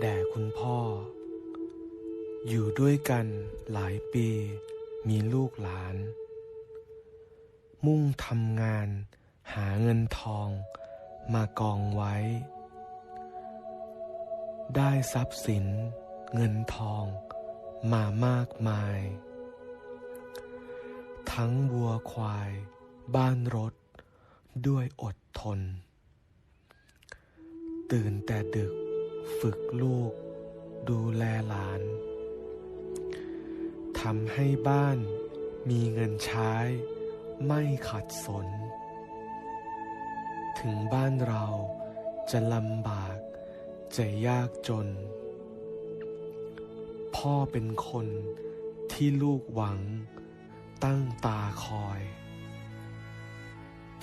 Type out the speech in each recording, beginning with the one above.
แด่คุณพ่อ อยู่ด้วยกันหลายปีมีลูกหลาน มุ่งทำงานหาเงินทองมากองไว้ ได้ทรัพย์สินเงินทองมามากมาย ทั้งวัวควายบ้านรถด้วยอดทน ตื่นแต่ดึก ฝึกลูก ดูแลหลานทำให้บ้านมีเงินใช้ ไม่ขัดสน ถึงบ้านเราจะลำบาก จะยากจน พ่อเป็นคนที่ลูกหวัง ตั้งตาคอย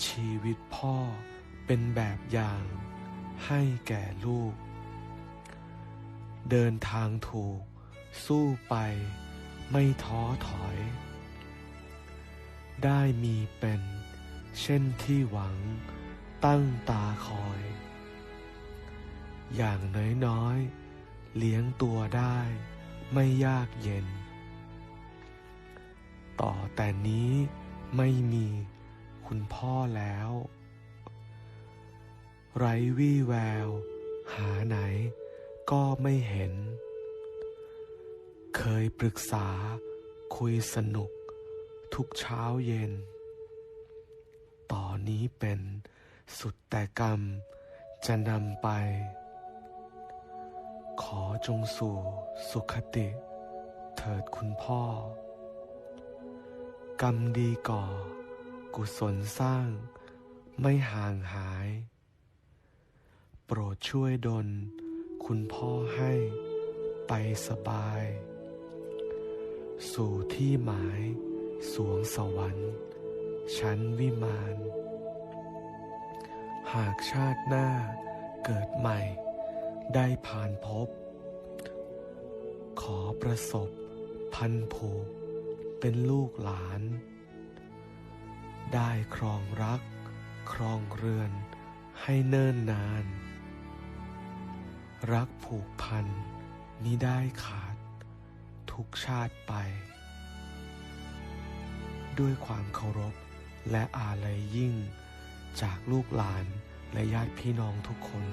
ชีวิตพ่อเป็นแบบอย่างให้แก่ลูก เดินทางถูก สู้ไปไม่ท้อถอย ได้มีเป็น เช่นที่หวังตั้งตาคอย อย่างน้อยๆเลี้ยงตัวได้ไม่ยากเย็น ต่อแต่นี้ไม่มีคุณพ่อแล้ว ไร้วี่แวว หาไหน ก็ไม่เห็น เคยปรึกษาคุยสนุก ทุกเช้าเย็น ต่อนนี้เป็นสุดแต่กรรมจะนำไป ขอจงสู่สุขติ เถิดคุณพ่อ กรรมดีก่อ กุศลสร้างไม่ห่างหาย โปรดช่วยดล คุณพ่อให้ไปสบาย สู่ที่หมายสวงสวรรค์ชั้นวิมานหากชาติหน้าเกิดใหม่ ได้ผ่านพบ ขอประสบพันผูกเป็นลูกหลาน ได้ครองรัก ครองเรือนให้เนิ่นนาน รักผูกพันนี้ได้ขาด ทุกชาติไป ด้วยความเคารพและอาลัยยิ่ง จากลูกหลานและญาติพี่น้องทุกคน